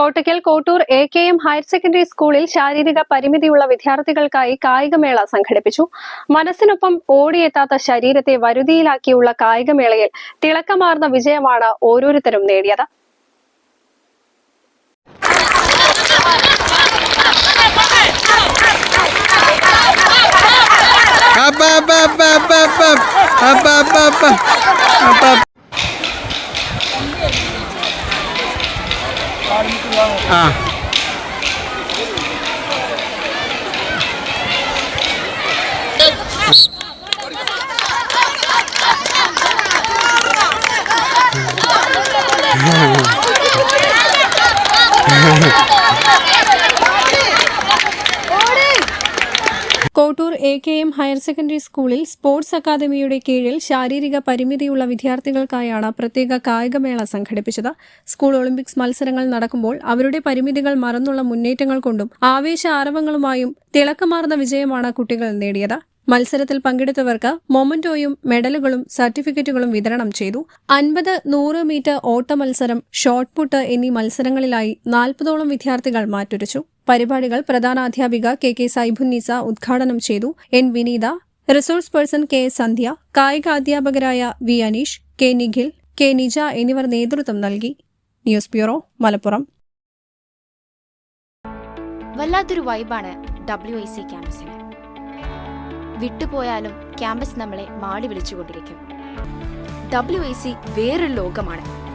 Kottakkal Kottoor A K M higher secondary സ്കൂളിൽ ശാരീരിക പരിമിതിയുള്ള വിദ്യാർത്ഥികൾക്കായി കായികമേള സംഘടിപ്പിച്ചു. മനസ്സിനൊപ്പം ഓടിയെത്താത്ത ശരീരത്തെ വരുതിയിലാക്കിയുള്ള കായികമേളയിൽ തിളക്കമാർന്ന വിജയമാണ് ഓരോരുത്തരും നേടിയത്. അപ്പ അപ്പ അപ്പ അപ്പ അപ്പ അപ്പ Up, Ah. Kottoor A K M higher secondary സ്കൂളിൽ സ്പോർട്സ് അക്കാദമിയുടെ കീഴിൽ ശാരീരിക പരിമിതിയുള്ള വിദ്യാർത്ഥികൾക്കായാണ് പ്രത്യേക കായികമേള സംഘടിപ്പിച്ചത്. സ്കൂൾ ഒളിമ്പിക്സ് മത്സരങ്ങൾ നടക്കുമ്പോൾ അവരുടെ പരിമിതികൾ മറന്നുള്ള മുന്നേറ്റങ്ങൾ കൊണ്ടും ആവേശ ആരവങ്ങളുമായും തിളക്കമാർന്ന വിജയമാണ് കുട്ടികൾ നേടിയത്. മത്സരത്തിൽ പങ്കെടുത്തവർക്ക് മൊമന്റോയും മെഡലുകളും സർട്ടിഫിക്കറ്റുകളും വിതരണം ചെയ്തു. അൻപത് നൂറ് മീറ്റർ ഓട്ട മത്സരം ഷോട്ട് പുട്ട് എന്നീ മത്സരങ്ങളിലായി നാൽപ്പതോളം വിദ്യാർത്ഥികൾ മാറ്റുരച്ചു. പരിപാടികൾ പ്രധാനാധ്യാപിക കെ കെ സൈബുന്നീസ ഉദ്ഘാടനം ചെയ്തു. N Vineetha resource person K Sandhya കായിക അധ്യാപകരായ V Aneesh K Nikhil K Nija എന്നിവർ നേതൃത്വം നൽകി. News bureau Malappuram. വല്ലാത്തൊരു വൈബാണ് ഡബ്ല്യു ഐ സി ക്യാമ്പസിന് വിട്ടുപോയാലും ക്യാമ്പസ് നമ്മളെ മാടി വിളിച്ചുകൊണ്ടിരിക്കും. ഡബ്ല്യു ഐ സി വേറൊരു ലോകമാണ്.